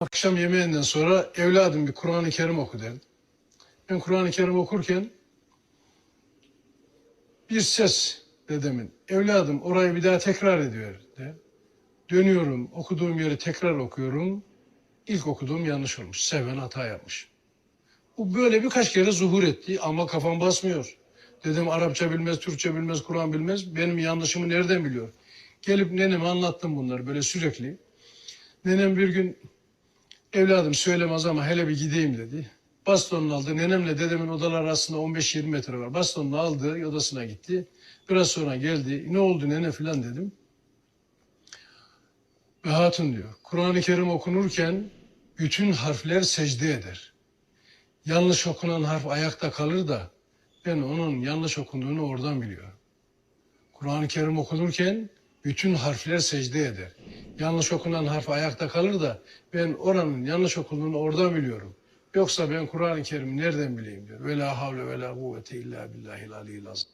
Akşam yemeğinden sonra evladım bir Kur'an-ı Kerim oku dedim. Ben Kur'an-ı Kerim okurken bir ses dedemin. Evladım orayı bir daha tekrar ediyor de. Dönüyorum okuduğum yeri tekrar okuyorum. İlk okuduğum yanlış olmuş. Seven hata yapmış. Bu böyle birkaç kere zuhur etti ama kafam basmıyor. Dedim Arapça bilmez, Türkçe bilmez, Kur'an bilmez. Benim yanlışımı nereden biliyor? Gelip neneme anlattım bunları böyle sürekli. Nenem bir gün evladım söylemez ama hele bir gideyim dedi. Bastonunu aldı. Nenemle dedemin odaları arasında 15-20 metre var. Bastonunu aldı, odasına gitti. Biraz sonra geldi. Ne oldu nene filan dedim. Ve hatun diyor. Kur'an-ı Kerim okunurken bütün harfler secde eder. Yanlış okunan harf ayakta kalır da ben onun yanlış okunduğunu oradan biliyorum. Kur'an-ı Kerim okunurken bütün harfler secde eder. Yanlış okunan harf ayakta kalır da ben oranın yanlış okunduğunu oradan biliyorum. Yoksa ben Kur'an-ı Kerim'i nereden bileyim diyor. Ve la havle ve la kuvvete illa billahil aliyyil azim.